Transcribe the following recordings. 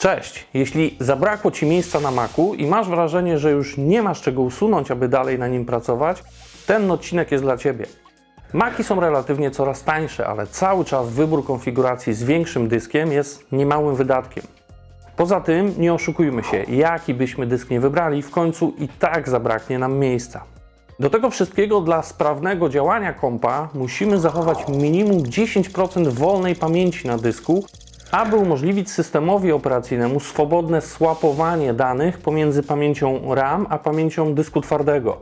Cześć! Jeśli zabrakło Ci miejsca na Macu i masz wrażenie, że już nie masz czego usunąć, aby dalej na nim pracować, ten odcinek jest dla Ciebie. Maki są relatywnie coraz tańsze, ale cały czas wybór konfiguracji z większym dyskiem jest niemałym wydatkiem. Poza tym, nie oszukujmy się, jaki byśmy dysk nie wybrali, w końcu i tak zabraknie nam miejsca. Do tego wszystkiego dla sprawnego działania kompa musimy zachować minimum 10% wolnej pamięci na dysku, aby umożliwić systemowi operacyjnemu swobodne swapowanie danych pomiędzy pamięcią RAM a pamięcią dysku twardego.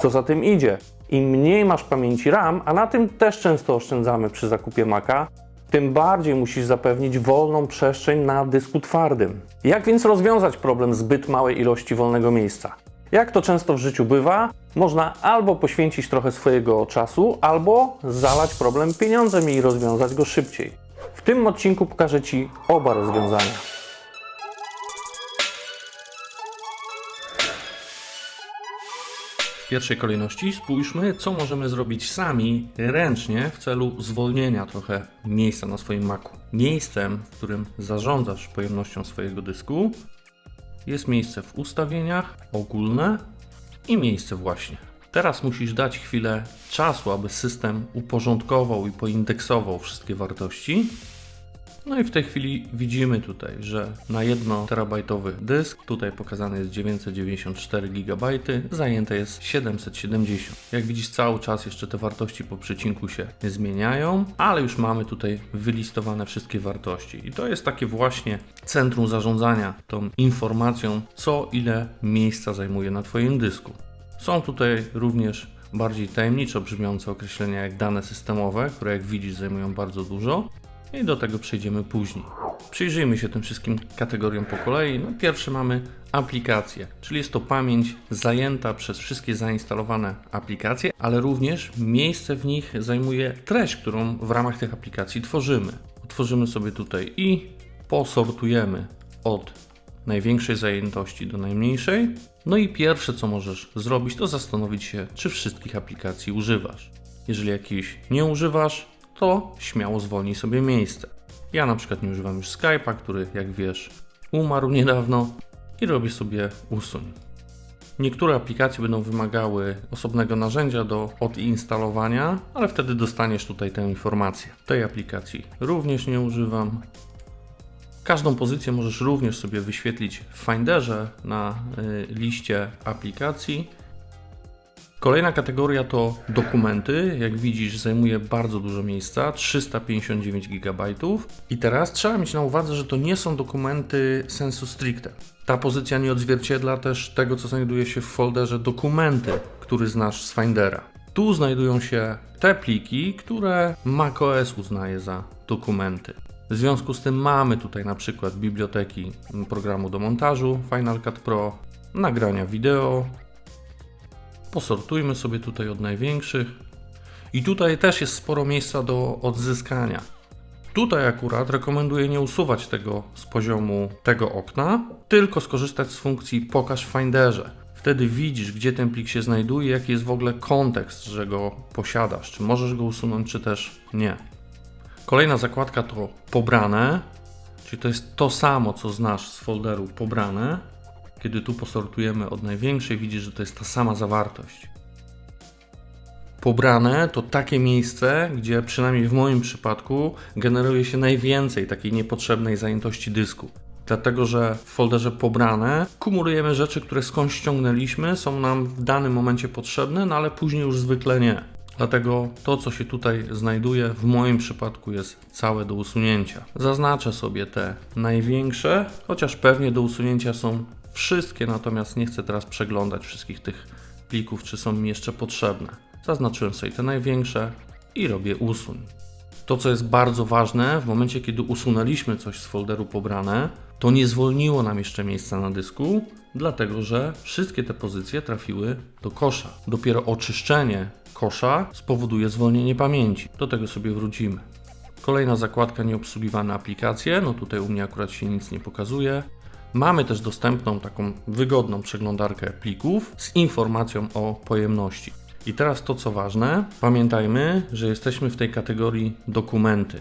Co za tym idzie, im mniej masz pamięci RAM, a na tym też często oszczędzamy przy zakupie Maca, tym bardziej musisz zapewnić wolną przestrzeń na dysku twardym. Jak więc rozwiązać problem zbyt małej ilości wolnego miejsca? Jak to często w życiu bywa, można albo poświęcić trochę swojego czasu, albo zalać problem pieniądzem i rozwiązać go szybciej. W tym odcinku pokażę Ci oba rozwiązania. W pierwszej kolejności spójrzmy, co możemy zrobić sami ręcznie w celu zwolnienia trochę miejsca na swoim Macu. Miejscem, w którym zarządzasz pojemnością swojego dysku, jest miejsce w ustawieniach, ogólne i miejsce właśnie. Teraz musisz dać chwilę czasu, aby system uporządkował i poindeksował wszystkie wartości. No i w tej chwili widzimy tutaj, że na 1 terabajtowy dysk, tutaj pokazane jest 994 GB, zajęte jest 770. Jak widzisz cały czas jeszcze te wartości po przecinku się zmieniają, ale już mamy tutaj wylistowane wszystkie wartości. I to jest takie właśnie centrum zarządzania tą informacją, co ile miejsca zajmuje na Twoim dysku. Są tutaj również bardziej tajemniczo brzmiące określenia jak dane systemowe, które jak widzisz zajmują bardzo dużo. I do tego przejdziemy później. Przyjrzyjmy się tym wszystkim kategoriom po kolei. No, pierwsze mamy aplikacje, czyli jest to pamięć zajęta przez wszystkie zainstalowane aplikacje, ale również miejsce w nich zajmuje treść, którą w ramach tych aplikacji tworzymy. Otworzymy sobie tutaj i posortujemy od największej zajętości do najmniejszej. No i pierwsze co możesz zrobić, to zastanowić się, czy wszystkich aplikacji używasz. Jeżeli jakiejś nie używasz, to śmiało zwolnij sobie miejsce. Ja na przykład nie używam już Skype'a, który jak wiesz umarł niedawno i robię sobie usuń. Niektóre aplikacje będą wymagały osobnego narzędzia do odinstalowania, ale wtedy dostaniesz tutaj tę informację. Tej aplikacji również nie używam. Każdą pozycję możesz również sobie wyświetlić w Finderze na y, liście aplikacji. Kolejna kategoria to dokumenty. Jak widzisz, zajmuje bardzo dużo miejsca 359 GB. I teraz trzeba mieć na uwadze, że to nie są dokumenty sensu stricte. Ta pozycja nie odzwierciedla też tego, co znajduje się w folderze dokumenty, który znasz z Findera. Tu znajdują się te pliki, które macOS uznaje za dokumenty. W związku z tym mamy tutaj na przykład biblioteki programu do montażu Final Cut Pro, nagrania wideo, Posortujmy sobie tutaj od największych. I tutaj też jest sporo miejsca do odzyskania. Tutaj akurat rekomenduję nie usuwać tego z poziomu tego okna, tylko skorzystać z funkcji Pokaż w Finderze. Wtedy widzisz, gdzie ten plik się znajduje, jaki jest w ogóle kontekst, że go posiadasz. Czy możesz go usunąć, czy też nie. Kolejna zakładka to Pobrane, czyli to jest to samo, co znasz z folderu Pobrane, kiedy tu posortujemy od największej, widzisz, że to jest ta sama zawartość. Pobrane to takie miejsce, gdzie przynajmniej w moim przypadku generuje się najwięcej takiej niepotrzebnej zajętości dysku. Dlatego, że w folderze pobrane kumulujemy rzeczy, które skądś ściągnęliśmy, są nam w danym momencie potrzebne, no ale później już zwykle nie. Dlatego to, co się tutaj znajduje, w moim przypadku jest całe do usunięcia. Zaznaczę sobie te największe, chociaż pewnie do usunięcia są wszystkie, natomiast nie chcę teraz przeglądać wszystkich tych plików, czy są mi jeszcze potrzebne. Zaznaczyłem sobie te największe i robię usuń. To, co jest bardzo ważne, w momencie kiedy usunęliśmy coś z folderu pobrane, to nie zwolniło nam jeszcze miejsca na dysku, dlatego że wszystkie te pozycje trafiły do kosza. Dopiero oczyszczenie kosza spowoduje zwolnienie pamięci. Do tego sobie wrócimy. Kolejna zakładka nieobsługiwane aplikacje. No tutaj u mnie akurat się nic nie pokazuje. Mamy też dostępną taką wygodną przeglądarkę plików z informacją o pojemności. I teraz to co ważne, pamiętajmy, że jesteśmy w tej kategorii dokumenty.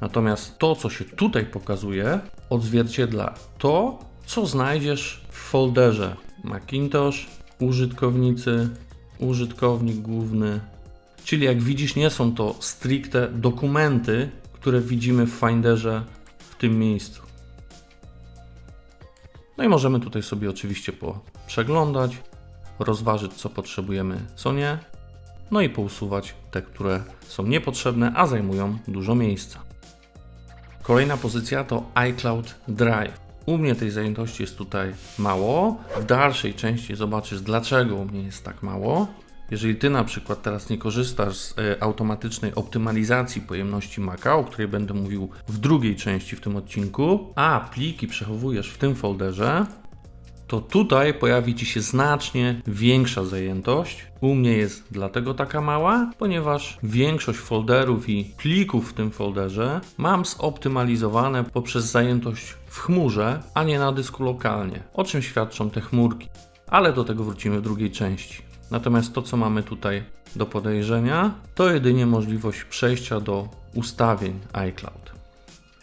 Natomiast to, co się tutaj pokazuje, odzwierciedla to, co znajdziesz w folderze Macintosh, użytkownicy, użytkownik główny. Czyli jak widzisz, nie są to stricte dokumenty, które widzimy w Finderze w tym miejscu. No i możemy tutaj sobie oczywiście przeglądać, rozważyć co potrzebujemy, co nie. No i pousuwać te, które są niepotrzebne, a zajmują dużo miejsca. Kolejna pozycja to iCloud Drive. U mnie tej zajętości jest tutaj mało. W dalszej części zobaczysz, dlaczego u mnie jest tak mało. Jeżeli ty na przykład teraz nie korzystasz z e, automatycznej optymalizacji pojemności Maca, o której będę mówił w drugiej części w tym odcinku, a pliki przechowujesz w tym folderze, to tutaj pojawi Ci się znacznie większa zajętość. U mnie jest dlatego taka mała, ponieważ większość folderów i plików w tym folderze mam zoptymalizowane poprzez zajętość w chmurze, a nie na dysku lokalnie, o czym świadczą te chmurki. Ale do tego wrócimy w drugiej części. Natomiast to, co mamy tutaj do podejrzenia, to jedynie możliwość przejścia do ustawień iCloud.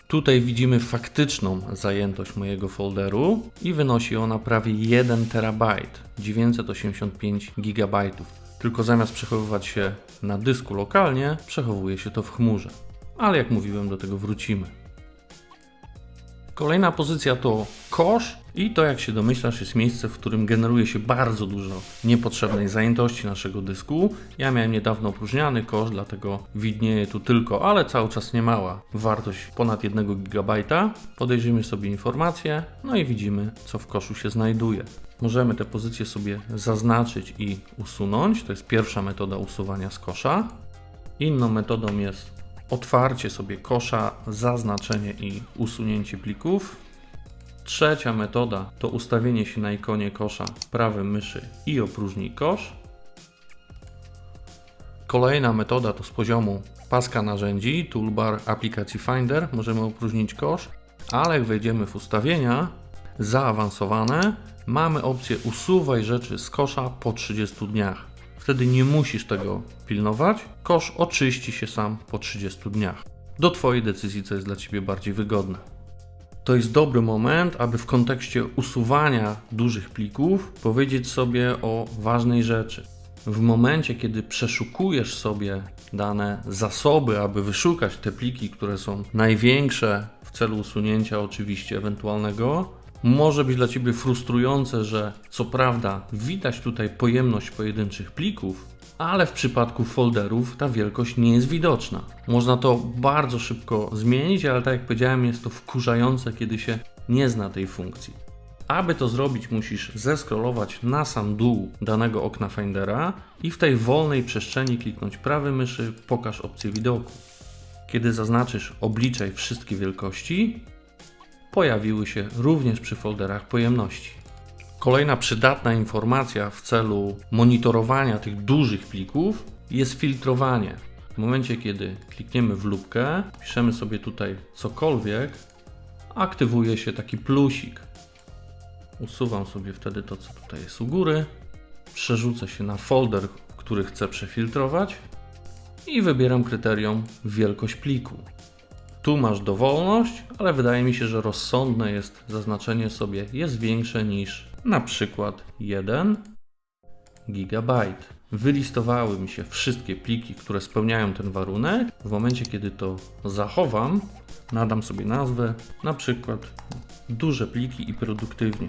Tutaj widzimy faktyczną zajętość mojego folderu i wynosi ona prawie 1 terabajt, 985 GB. Tylko zamiast przechowywać się na dysku lokalnie, przechowuje się to w chmurze. Ale jak mówiłem, do tego wrócimy. Kolejna pozycja to kosz i to jak się domyślasz jest miejsce, w którym generuje się bardzo dużo niepotrzebnej zajętości naszego dysku. Ja miałem niedawno opróżniany kosz, dlatego widnieje tu tylko, ale cały czas niemała wartość ponad 1 GB. Podejrzymy sobie informacje, no i widzimy co w koszu się znajduje. Możemy te pozycje sobie zaznaczyć i usunąć. To jest pierwsza metoda usuwania z kosza. Inną metodą jest otwarcie sobie kosza, zaznaczenie i usunięcie plików. Trzecia metoda to ustawienie się na ikonie kosza prawym myszy i opróżnij kosz. Kolejna metoda to z poziomu paska narzędzi, toolbar aplikacji Finder, możemy opróżnić kosz, ale jak wejdziemy w ustawienia zaawansowane, mamy opcję usuwaj rzeczy z kosza po 30 dniach. Wtedy nie musisz tego pilnować. Kosz oczyści się sam po 30 dniach. Do Twojej decyzji, co jest dla Ciebie bardziej wygodne. To jest dobry moment, aby w kontekście usuwania dużych plików powiedzieć sobie o ważnej rzeczy. W momencie, kiedy przeszukujesz sobie dane zasoby, aby wyszukać te pliki, które są największe w celu usunięcia oczywiście ewentualnego, może być dla Ciebie frustrujące, że co prawda widać tutaj pojemność pojedynczych plików, ale w przypadku folderów ta wielkość nie jest widoczna. Można to bardzo szybko zmienić, ale tak jak powiedziałem, jest to wkurzające, kiedy się nie zna tej funkcji. Aby to zrobić, musisz zeskrolować na sam dół danego okna Findera i w tej wolnej przestrzeni kliknąć prawym myszy Pokaż opcję widoku. Kiedy zaznaczysz Obliczaj wszystkie wielkości, pojawiły się również przy folderach pojemności. Kolejna przydatna informacja w celu monitorowania tych dużych plików jest filtrowanie. W momencie, kiedy klikniemy w lubkę, piszemy sobie tutaj cokolwiek, aktywuje się taki plusik. Usuwam sobie wtedy to, co tutaj jest u góry, przerzucę się na folder, który chcę przefiltrować i wybieram kryterium wielkość pliku. Tu masz dowolność, ale wydaje mi się, że rozsądne jest zaznaczenie sobie jest większe niż na przykład 1 GB. Wylistowały mi się wszystkie pliki, które spełniają ten warunek. W momencie, kiedy to zachowam, nadam sobie nazwę, na przykład duże pliki i produktywnie.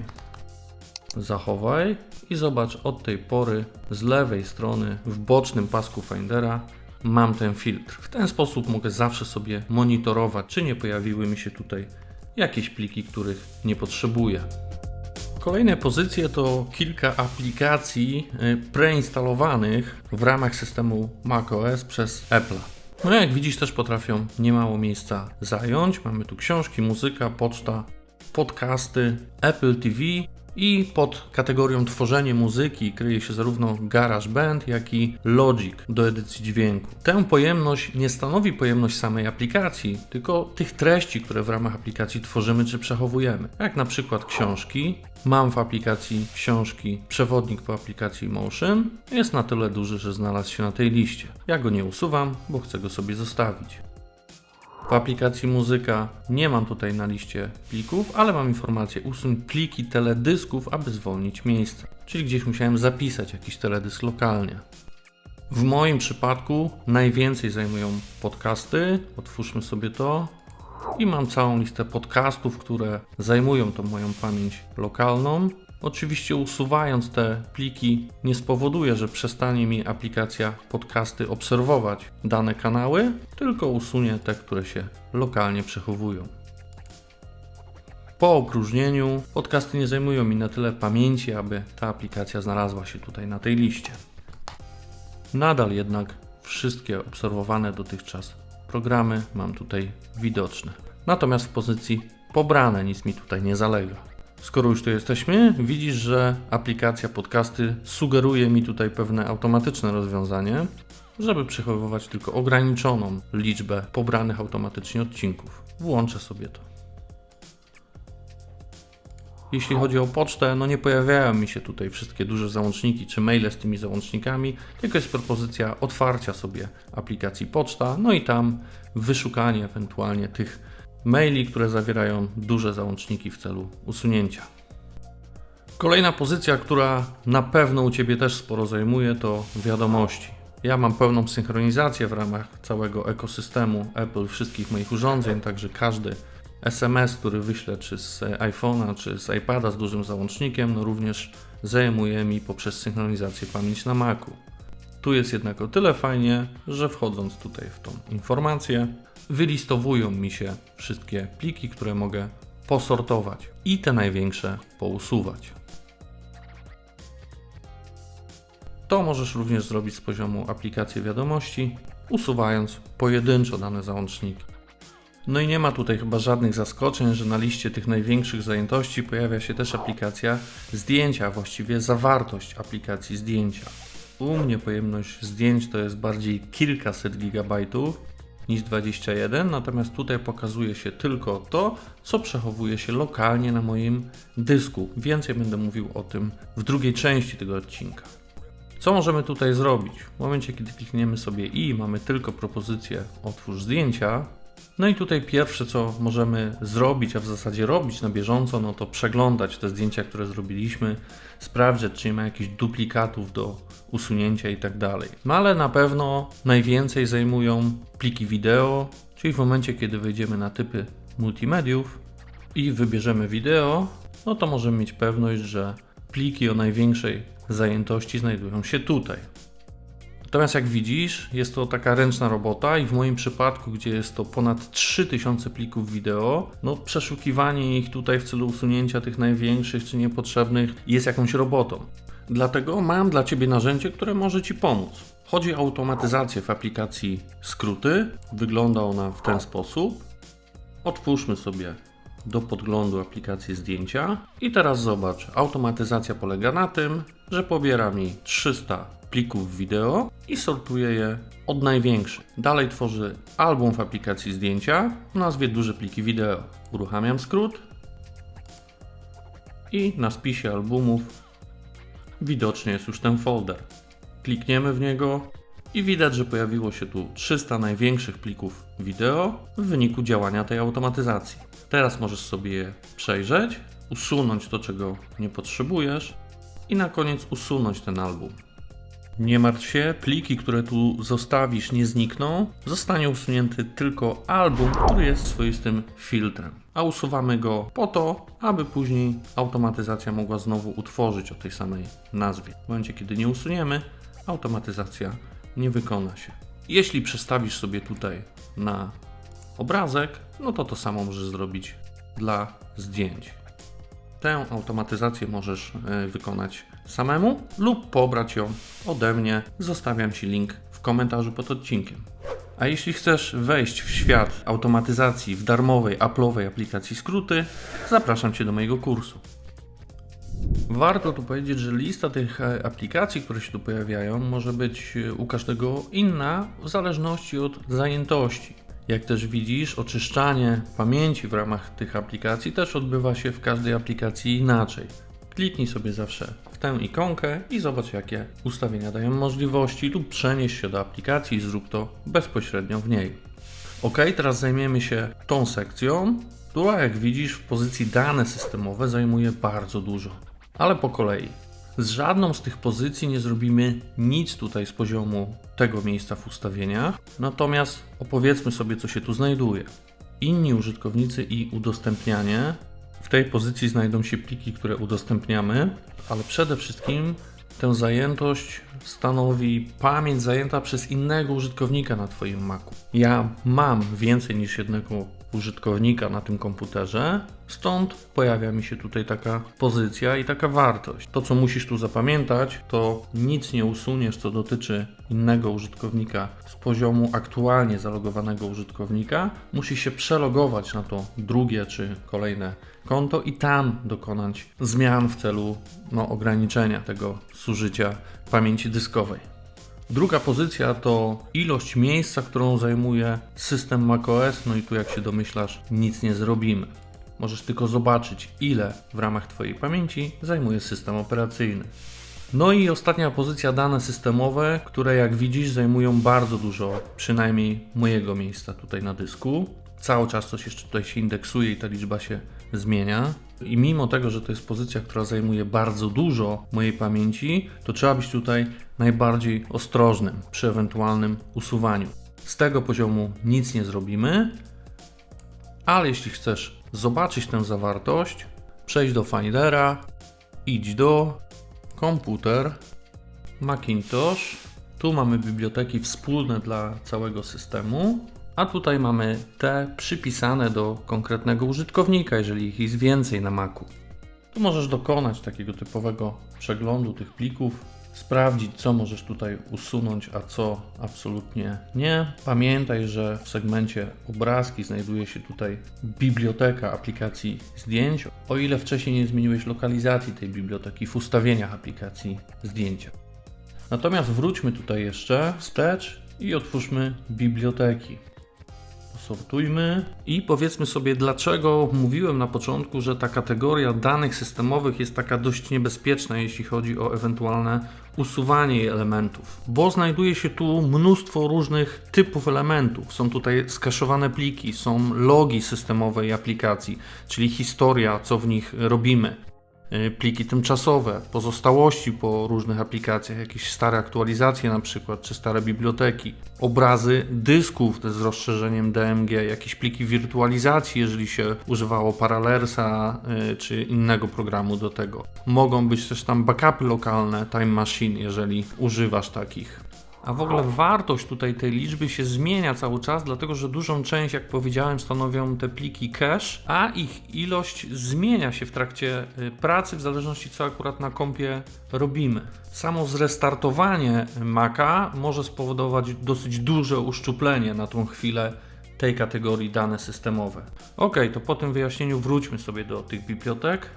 Zachowaj i zobacz od tej pory z lewej strony w bocznym pasku Findera mam ten filtr. W ten sposób mogę zawsze sobie monitorować, czy nie pojawiły mi się tutaj jakieś pliki, których nie potrzebuję. Kolejne pozycje to kilka aplikacji y, preinstalowanych w ramach systemu macOS przez Apple. No jak widzisz też potrafią niemało miejsca zająć. Mamy tu książki, muzyka, poczta, podcasty, Apple TV i pod kategorią tworzenie muzyki kryje się zarówno GarageBand, jak i Logic do edycji dźwięku. Tę pojemność nie stanowi pojemność samej aplikacji, tylko tych treści, które w ramach aplikacji tworzymy czy przechowujemy. Jak na przykład książki. Mam w aplikacji książki przewodnik po aplikacji Motion. Jest na tyle duży, że znalazł się na tej liście. Ja go nie usuwam, bo chcę go sobie zostawić. W aplikacji muzyka nie mam tutaj na liście plików, ale mam informację usuń pliki teledysków, aby zwolnić miejsce. Czyli gdzieś musiałem zapisać jakiś teledysk lokalnie. W moim przypadku najwięcej zajmują podcasty. Otwórzmy sobie to. I mam całą listę podcastów, które zajmują tą moją pamięć lokalną. Oczywiście usuwając te pliki nie spowoduje, że przestanie mi aplikacja podcasty obserwować dane kanały, tylko usunie te, które się lokalnie przechowują. Po opróżnieniu podcasty nie zajmują mi na tyle pamięci, aby ta aplikacja znalazła się tutaj na tej liście. Nadal jednak wszystkie obserwowane dotychczas programy mam tutaj widoczne. Natomiast w pozycji pobrane nic mi tutaj nie zalega. Skoro już tu jesteśmy, widzisz, że aplikacja podcasty sugeruje mi tutaj pewne automatyczne rozwiązanie, żeby przechowywać tylko ograniczoną liczbę pobranych automatycznie odcinków. Włączę sobie to. Jeśli chodzi o pocztę, no nie pojawiają mi się tutaj wszystkie duże załączniki czy maile z tymi załącznikami, tylko jest propozycja otwarcia sobie aplikacji poczta, no i tam wyszukanie ewentualnie tych maili, które zawierają duże załączniki w celu usunięcia. Kolejna pozycja, która na pewno u Ciebie też sporo zajmuje, to wiadomości. Ja mam pełną synchronizację w ramach całego ekosystemu Apple wszystkich moich urządzeń, także każdy SMS, który wyślę czy z iPhone'a, czy z iPada z dużym załącznikiem, no również zajmuje mi poprzez synchronizację pamięć na Macu. Tu jest jednak o tyle fajnie, że wchodząc tutaj w tą informację, wylistowują mi się wszystkie pliki, które mogę posortować i te największe pousuwać. To możesz również zrobić z poziomu aplikacji wiadomości, usuwając pojedynczo dane załączniki. No i nie ma tutaj chyba żadnych zaskoczeń, że na liście tych największych zajętości pojawia się też aplikacja zdjęcia, właściwie zawartość aplikacji zdjęcia. U mnie pojemność zdjęć to jest bardziej kilkaset gigabajtów niż 21, natomiast tutaj pokazuje się tylko to, co przechowuje się lokalnie na moim dysku. Więcej będę mówił o tym w drugiej części tego odcinka. Co możemy tutaj zrobić? W momencie, kiedy klikniemy sobie i mamy tylko propozycję otwórz zdjęcia, no i tutaj pierwsze, co możemy zrobić, a w zasadzie robić na bieżąco, no to przeglądać te zdjęcia, które zrobiliśmy, sprawdzać, czy nie ma jakichś duplikatów do usunięcia i tak dalej. No ale na pewno najwięcej zajmują pliki wideo, czyli w momencie, kiedy wejdziemy na typy multimediów i wybierzemy wideo, no to możemy mieć pewność, że pliki o największej zajętości znajdują się tutaj. Natomiast jak widzisz, jest to taka ręczna robota i w moim przypadku, gdzie jest to ponad 3000 plików wideo, no przeszukiwanie ich tutaj w celu usunięcia tych największych czy niepotrzebnych jest jakąś robotą. Dlatego mam dla Ciebie narzędzie, które może Ci pomóc. Chodzi o automatyzację w aplikacji Skróty. Wygląda ona w ten sposób. Otwórzmy sobie do podglądu aplikacji zdjęcia i teraz zobacz, automatyzacja polega na tym, że pobiera mi 300 plików wideo i sortuje je od największych. Dalej tworzy album w aplikacji zdjęcia o nazwie duże pliki wideo. Uruchamiam skrót i na spisie albumów widoczny jest już ten folder. Klikniemy w niego i widać, że pojawiło się tu 300 największych plików wideo w wyniku działania tej automatyzacji. Teraz możesz sobie je przejrzeć, usunąć to, czego nie potrzebujesz i na koniec usunąć ten album. Nie martw się, pliki, które tu zostawisz, nie znikną. Zostanie usunięty tylko album, który jest swoistym filtrem. A usuwamy go po to, aby później automatyzacja mogła znowu utworzyć o tej samej nazwie. W momencie, kiedy nie usuniemy, automatyzacja nie wykona się. Jeśli przestawisz sobie tutaj na obrazek, no to to samo możesz zrobić dla zdjęć. Tę automatyzację możesz e, wykonać samemu lub pobrać ją ode mnie. Zostawiam Ci link w komentarzu pod odcinkiem. A jeśli chcesz wejść w świat automatyzacji w darmowej Apple'owej aplikacji Skróty, zapraszam Cię do mojego kursu. Warto tu powiedzieć, że lista tych e, aplikacji, które się tu pojawiają, może być e, u każdego inna w zależności od zajętości. Jak też widzisz, oczyszczanie pamięci w ramach tych aplikacji też odbywa się w każdej aplikacji inaczej. Kliknij sobie zawsze w tę ikonkę i zobacz, jakie ustawienia dają możliwości, lub przenieś się do aplikacji i zrób to bezpośrednio w niej. Ok, teraz zajmiemy się tą sekcją, która jak widzisz w pozycji dane systemowe zajmuje bardzo dużo. Ale po kolei. Z żadną z tych pozycji nie zrobimy nic tutaj z poziomu tego miejsca w ustawieniach, natomiast opowiedzmy sobie, co się tu znajduje. Inni użytkownicy i udostępnianie. W tej pozycji znajdą się pliki, które udostępniamy, ale przede wszystkim tę zajętość stanowi pamięć zajęta przez innego użytkownika na Twoim Macu. Ja mam więcej niż jednego użytkownika na tym komputerze, stąd pojawia mi się tutaj taka pozycja i taka wartość. To, co musisz tu zapamiętać, to nic nie usuniesz, co dotyczy innego użytkownika z poziomu aktualnie zalogowanego użytkownika. Musisz się przelogować na to drugie czy kolejne konto i tam dokonać zmian w celu no, ograniczenia tego zużycia pamięci dyskowej. Druga pozycja to ilość miejsca, którą zajmuje system macOS. No i tu, jak się domyślasz, nic nie zrobimy. Możesz tylko zobaczyć, ile w ramach Twojej pamięci zajmuje system operacyjny. No i ostatnia pozycja dane systemowe, które jak widzisz zajmują bardzo dużo, przynajmniej mojego miejsca tutaj na dysku. Cały czas coś jeszcze tutaj się indeksuje i ta liczba się zmienia. I mimo tego, że to jest pozycja, która zajmuje bardzo dużo mojej pamięci, to trzeba być tutaj najbardziej ostrożnym przy ewentualnym usuwaniu. Z tego poziomu nic nie zrobimy, ale jeśli chcesz zobaczyć tę zawartość, przejdź do Findera, idź do komputer, Macintosh. Tu mamy biblioteki wspólne dla całego systemu, a tutaj mamy te przypisane do konkretnego użytkownika, jeżeli ich jest więcej na Macu. Tu możesz dokonać takiego typowego przeglądu tych plików, sprawdzić, co możesz tutaj usunąć, a co absolutnie nie. Pamiętaj, że w segmencie obrazki znajduje się tutaj biblioteka aplikacji zdjęć, o ile wcześniej nie zmieniłeś lokalizacji tej biblioteki w ustawieniach aplikacji zdjęcia. Natomiast wróćmy tutaj jeszcze wstecz i otwórzmy biblioteki. Sortujmy i powiedzmy sobie, dlaczego mówiłem na początku, że ta kategoria danych systemowych jest taka dość niebezpieczna, jeśli chodzi o ewentualne usuwanie jej elementów. Bo znajduje się tu mnóstwo różnych typów elementów. Są tutaj skaszowane pliki, są logi systemowej aplikacji, czyli historia, co w nich robimy pliki tymczasowe, pozostałości po różnych aplikacjach, jakieś stare aktualizacje na przykład, czy stare biblioteki, obrazy dysków z rozszerzeniem DMG, jakieś pliki wirtualizacji, jeżeli się używało Parallersa y, czy innego programu do tego. Mogą być też tam backupy lokalne, Time Machine, jeżeli używasz takich. A w ogóle wartość tutaj tej liczby się zmienia cały czas, dlatego że dużą część, jak powiedziałem, stanowią te pliki cache, a ich ilość zmienia się w trakcie y, pracy, w zależności co akurat na kompie robimy. Samo zrestartowanie Maca może spowodować dosyć duże uszczuplenie na tą chwilę tej kategorii dane systemowe. Ok, to po tym wyjaśnieniu wróćmy sobie do tych bibliotek.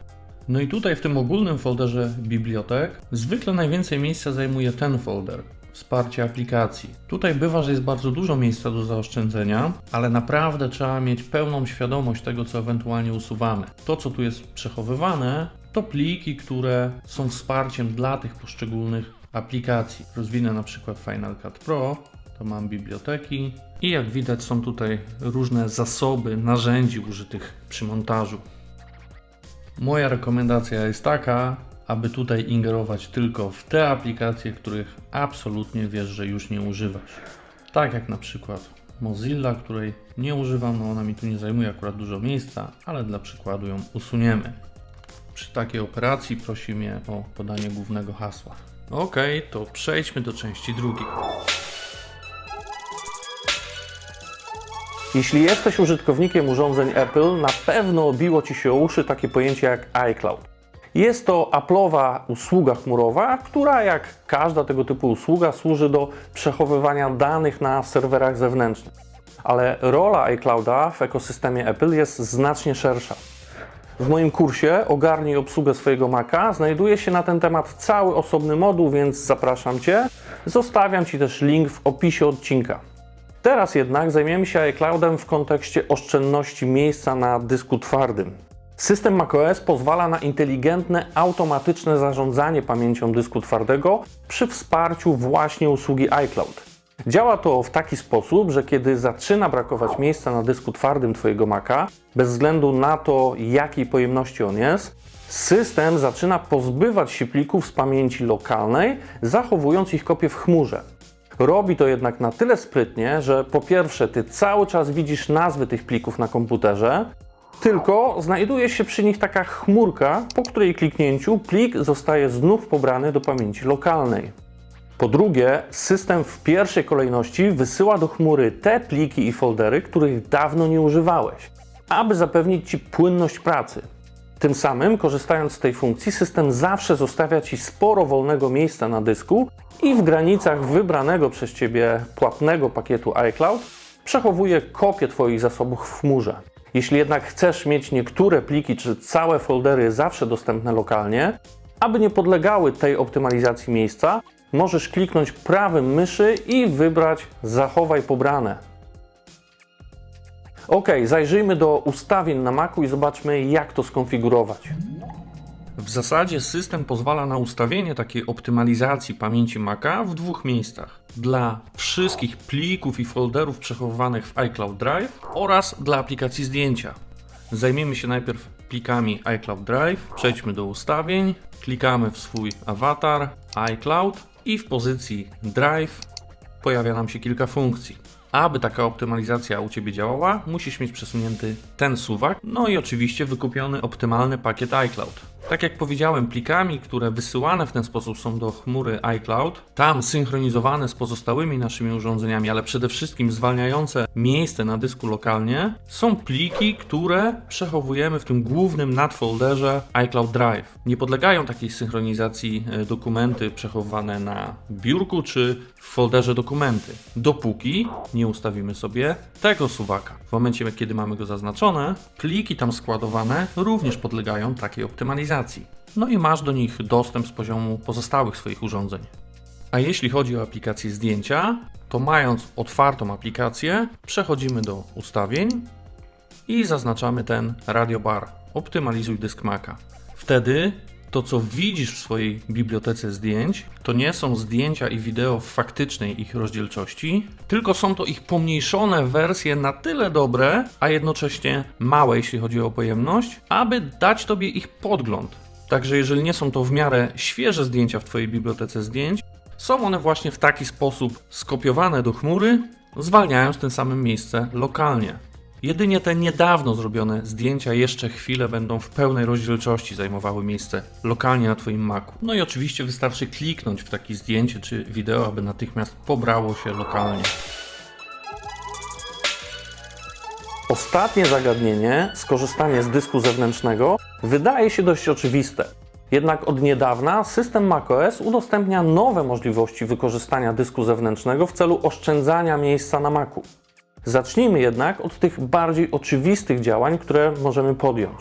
No i tutaj w tym ogólnym folderze bibliotek zwykle najwięcej miejsca zajmuje ten folder wsparcie aplikacji. Tutaj bywa, że jest bardzo dużo miejsca do zaoszczędzenia, ale naprawdę trzeba mieć pełną świadomość tego, co ewentualnie usuwamy. To, co tu jest przechowywane, to pliki, które są wsparciem dla tych poszczególnych aplikacji. Rozwinę na przykład Final Cut Pro, to mam biblioteki i jak widać są tutaj różne zasoby narzędzi użytych przy montażu. Moja rekomendacja jest taka, aby tutaj ingerować tylko w te aplikacje, których absolutnie wiesz, że już nie używasz. Tak jak na przykład Mozilla, której nie używam, no ona mi tu nie zajmuje akurat dużo miejsca, ale dla przykładu ją usuniemy. Przy takiej operacji prosi mnie o podanie głównego hasła. Ok, to przejdźmy do części drugiej. Jeśli jesteś użytkownikiem urządzeń Apple, na pewno obiło Ci się o uszy takie pojęcie jak iCloud. Jest to Apple'owa usługa chmurowa, która jak każda tego typu usługa służy do przechowywania danych na serwerach zewnętrznych. Ale rola iClouda w ekosystemie Apple jest znacznie szersza. W moim kursie Ogarnij obsługę swojego Maca znajduje się na ten temat cały osobny moduł, więc zapraszam Cię. Zostawiam Ci też link w opisie odcinka. Teraz jednak zajmiemy się iCloudem w kontekście oszczędności miejsca na dysku twardym. System macOS pozwala na inteligentne, automatyczne zarządzanie pamięcią dysku twardego przy wsparciu właśnie usługi iCloud. Działa to w taki sposób, że kiedy zaczyna brakować miejsca na dysku twardym Twojego Maca, bez względu na to, jakiej pojemności on jest, system zaczyna pozbywać się plików z pamięci lokalnej, zachowując ich kopię w chmurze. Robi to jednak na tyle sprytnie, że po pierwsze, ty cały czas widzisz nazwy tych plików na komputerze, tylko znajduje się przy nich taka chmurka, po której kliknięciu plik zostaje znów pobrany do pamięci lokalnej. Po drugie, system w pierwszej kolejności wysyła do chmury te pliki i foldery, których dawno nie używałeś, aby zapewnić Ci płynność pracy. Tym samym, korzystając z tej funkcji, system zawsze zostawia Ci sporo wolnego miejsca na dysku i w granicach wybranego przez Ciebie płatnego pakietu iCloud przechowuje kopię Twoich zasobów w chmurze. Jeśli jednak chcesz mieć niektóre pliki czy całe foldery zawsze dostępne lokalnie, aby nie podlegały tej optymalizacji miejsca, możesz kliknąć prawym myszy i wybrać Zachowaj pobrane. Ok, zajrzyjmy do ustawień na Macu i zobaczmy, jak to skonfigurować. W zasadzie system pozwala na ustawienie takiej optymalizacji pamięci Maca w dwóch miejscach. Dla wszystkich plików i folderów przechowywanych w iCloud Drive oraz dla aplikacji zdjęcia. Zajmiemy się najpierw plikami iCloud Drive, przejdźmy do ustawień, klikamy w swój awatar iCloud i w pozycji Drive pojawia nam się kilka funkcji. Aby taka optymalizacja u Ciebie działała, musisz mieć przesunięty ten suwak, no i oczywiście wykupiony optymalny pakiet iCloud. Tak jak powiedziałem, plikami, które wysyłane w ten sposób są do chmury iCloud, tam synchronizowane z pozostałymi naszymi urządzeniami, ale przede wszystkim zwalniające miejsce na dysku lokalnie, są pliki, które przechowujemy w tym głównym nadfolderze iCloud Drive. Nie podlegają takiej synchronizacji e, dokumenty przechowywane na biurku czy w folderze dokumenty, dopóki nie ustawimy sobie tego suwaka. W momencie, kiedy mamy go zaznaczone, pliki tam składowane również podlegają takiej optymalizacji. No i masz do nich dostęp z poziomu pozostałych swoich urządzeń. A jeśli chodzi o aplikację zdjęcia, to mając otwartą aplikację, przechodzimy do ustawień i zaznaczamy ten radio bar. Optymalizuj dysk Maca. Wtedy to, co widzisz w swojej bibliotece zdjęć, to nie są zdjęcia i wideo w faktycznej ich rozdzielczości, tylko są to ich pomniejszone wersje na tyle dobre, a jednocześnie małe, jeśli chodzi o pojemność, aby dać Tobie ich podgląd. Także jeżeli nie są to w miarę świeże zdjęcia w Twojej bibliotece zdjęć, są one właśnie w taki sposób skopiowane do chmury, zwalniając tym samym miejsce lokalnie. Jedynie te niedawno zrobione zdjęcia jeszcze chwilę będą w pełnej rozdzielczości zajmowały miejsce lokalnie na Twoim Macu. No i oczywiście wystarczy kliknąć w takie zdjęcie czy wideo, aby natychmiast pobrało się lokalnie. Ostatnie zagadnienie, skorzystanie z dysku zewnętrznego, wydaje się dość oczywiste. Jednak od niedawna system macOS udostępnia nowe możliwości wykorzystania dysku zewnętrznego w celu oszczędzania miejsca na Macu. Zacznijmy jednak od tych bardziej oczywistych działań, które możemy podjąć.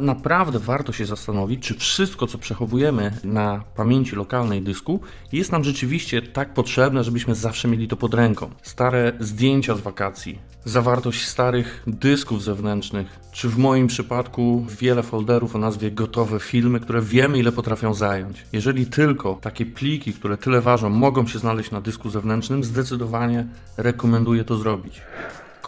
Naprawdę warto się zastanowić, czy wszystko, co przechowujemy na pamięci lokalnej dysku, jest nam rzeczywiście tak potrzebne, żebyśmy zawsze mieli to pod ręką. Stare zdjęcia z wakacji, zawartość starych dysków zewnętrznych, czy w moim przypadku wiele folderów o nazwie gotowe filmy, które wiemy, ile potrafią zająć. Jeżeli tylko takie pliki, które tyle ważą, mogą się znaleźć na dysku zewnętrznym, zdecydowanie rekomenduję to zrobić.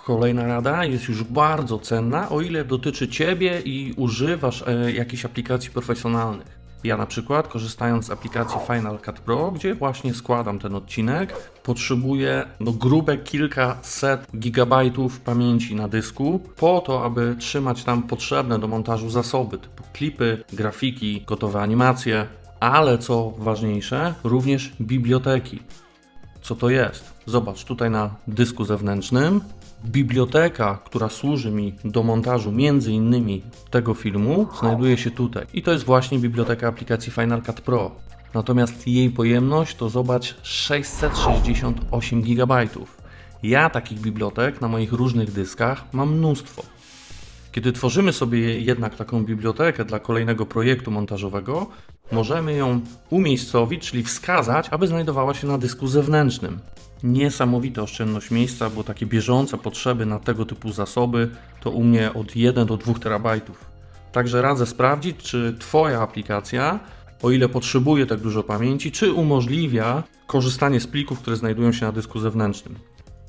Kolejna rada jest już bardzo cenna, o ile dotyczy Ciebie i używasz e, jakichś aplikacji profesjonalnych. Ja na przykład, korzystając z aplikacji Final Cut Pro, gdzie właśnie składam ten odcinek, potrzebuję no, grube kilkaset gigabajtów pamięci na dysku, po to, aby trzymać tam potrzebne do montażu zasoby, typu klipy, grafiki, gotowe animacje, ale co ważniejsze, również biblioteki. Co to jest? Zobacz, tutaj na dysku zewnętrznym biblioteka, która służy mi do montażu między innymi tego filmu, znajduje się tutaj. I to jest właśnie biblioteka aplikacji Final Cut Pro. Natomiast jej pojemność to zobacz 668 GB. Ja takich bibliotek na moich różnych dyskach mam mnóstwo. Kiedy tworzymy sobie jednak taką bibliotekę dla kolejnego projektu montażowego, możemy ją umiejscowić, czyli wskazać, aby znajdowała się na dysku zewnętrznym. Niesamowita oszczędność miejsca, bo takie bieżące potrzeby na tego typu zasoby to u mnie od 1 do 2 terabajtów. Także radzę sprawdzić, czy Twoja aplikacja, o ile potrzebuje tak dużo pamięci, czy umożliwia korzystanie z plików, które znajdują się na dysku zewnętrznym.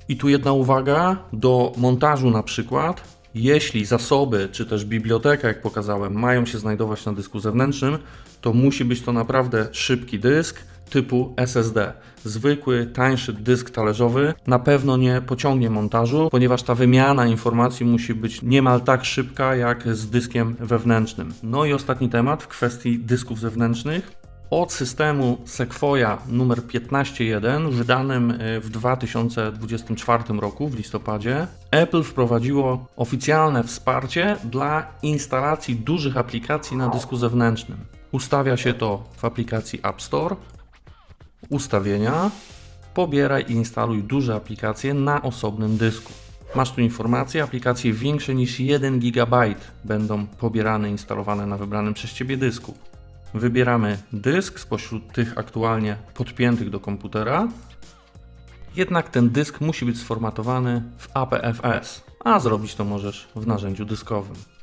I tu jedna uwaga do montażu na przykład. Jeśli zasoby czy też biblioteka, jak pokazałem, mają się znajdować na dysku zewnętrznym, to musi być to naprawdę szybki dysk typu SSD. Zwykły, tańszy dysk talerzowy na pewno nie pociągnie montażu, ponieważ ta wymiana informacji musi być niemal tak szybka jak z dyskiem wewnętrznym. No i ostatni temat w kwestii dysków zewnętrznych. Od systemu Sequoia numer 15.1, wydanym w 2024 roku, w listopadzie, Apple wprowadziło oficjalne wsparcie dla instalacji dużych aplikacji na dysku zewnętrznym. Ustawia się to w aplikacji App Store, ustawienia, pobieraj i instaluj duże aplikacje na osobnym dysku. Masz tu informację, aplikacje większe niż 1 GB będą pobierane i instalowane na wybranym przez Ciebie dysku. Wybieramy dysk spośród tych aktualnie podpiętych do komputera. Jednak ten dysk musi być sformatowany w APFS, a zrobić to możesz w narzędziu dyskowym.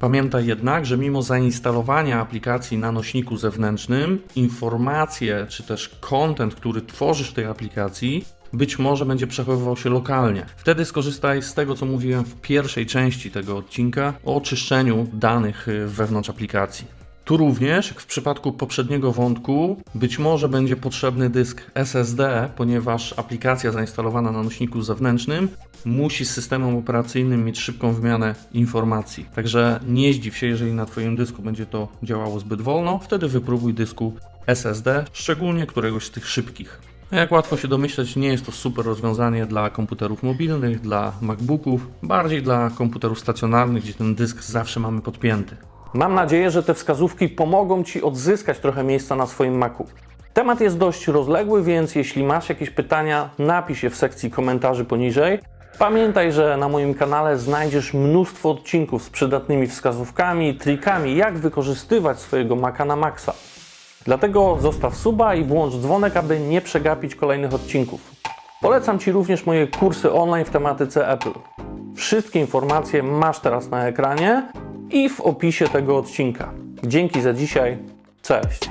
Pamiętaj jednak, że mimo zainstalowania aplikacji na nośniku zewnętrznym, informacje czy też content, który tworzysz w tej aplikacji, być może będzie przechowywał się lokalnie. Wtedy skorzystaj z tego, co mówiłem w pierwszej części tego odcinka o oczyszczeniu danych y, wewnątrz aplikacji. Tu również, jak w przypadku poprzedniego wątku, być może będzie potrzebny dysk SSD, ponieważ aplikacja zainstalowana na nośniku zewnętrznym musi z systemem operacyjnym mieć szybką wymianę informacji. Także nie zdziw się, jeżeli na Twoim dysku będzie to działało zbyt wolno, wtedy wypróbuj dysku SSD, szczególnie któregoś z tych szybkich. Jak łatwo się domyśleć, nie jest to super rozwiązanie dla komputerów mobilnych, dla MacBooków, bardziej dla komputerów stacjonarnych, gdzie ten dysk zawsze mamy podpięty. Mam nadzieję, że te wskazówki pomogą Ci odzyskać trochę miejsca na swoim Macu. Temat jest dość rozległy, więc jeśli masz jakieś pytania, napisz je w sekcji komentarzy poniżej. Pamiętaj, że na moim kanale znajdziesz mnóstwo odcinków z przydatnymi wskazówkami, trikami, jak wykorzystywać swojego Maca na maksa. Dlatego zostaw suba i włącz dzwonek, aby nie przegapić kolejnych odcinków. Polecam Ci również moje kursy online w tematyce Apple. Wszystkie informacje masz teraz na ekranie i w opisie tego odcinka. Dzięki za dzisiaj. Cześć.